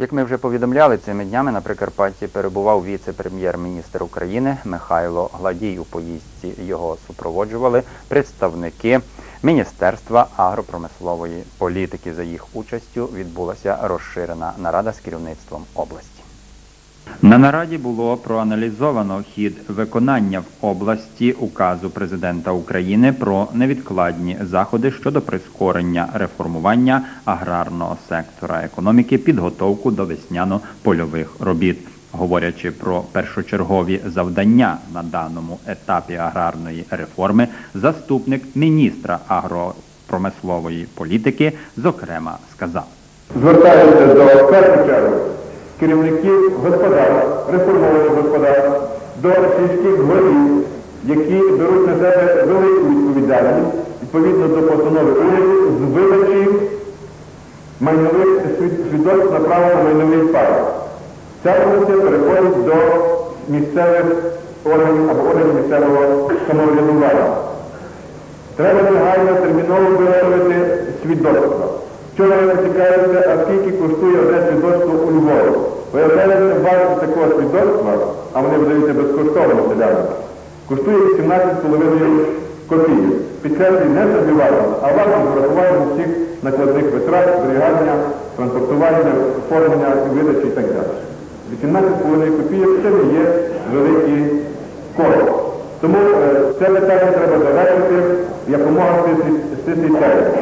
Як ми вже повідомляли, цими днями на Прикарпатті перебував віце-прем'єр-міністр України Михайло Гладій. У поїздці його супроводжували представники Міністерства агропромислової політики. За їх участю відбулася розширена нарада з керівництвом області. На нараді було проаналізовано хід виконання в області указу президента України про невідкладні заходи щодо прискорення реформування аграрного сектора економіки, підготовку до весняно-польових робіт. Говорячи про першочергові завдання на даному етапі аграрної реформи, заступник міністра агропромислової політики зокрема сказав. звертаюся до першу чергу керівників господарств, реформованих господарств, до сільських голів, які беруть на себе велику відповідальність відповідно до постанови уряду з видачі майнових свід- свідоцтв на право майновий пай. Ця функція переходить до місцевих органів або органів місцевого самоврядування. Треба негайно терміново виготовити свідоцтва. Вчора ви цікавилися, а скільки коштує одне свідоцтво у Львові. Виявляється, вартість такого свідоцтва, а вони видаються безкоштовно селянам, коштує 18,5 копійок. Підкреслюю не собівартість, а вартість з врахуванням всіх накладних витрат, зберігання, транспортування, оформлення, видачі і так далі. 18,5 копійок це не є великі кошти. Тому е, це питання треба завершити якомога стисліше.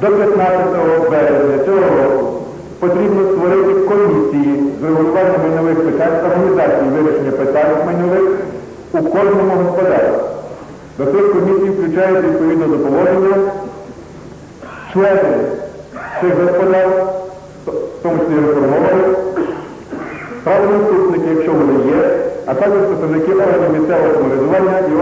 До 15 березня цього року потрібно створити комісії з регулювання майнових питань, та організації вирішення питань майнових у кожному господарстві. До цих комісій включають відповідно до положення члени цих господарств, в тому числі реформованих, правонаступники, якщо вони є, а також представники органів місцевого самоврядування і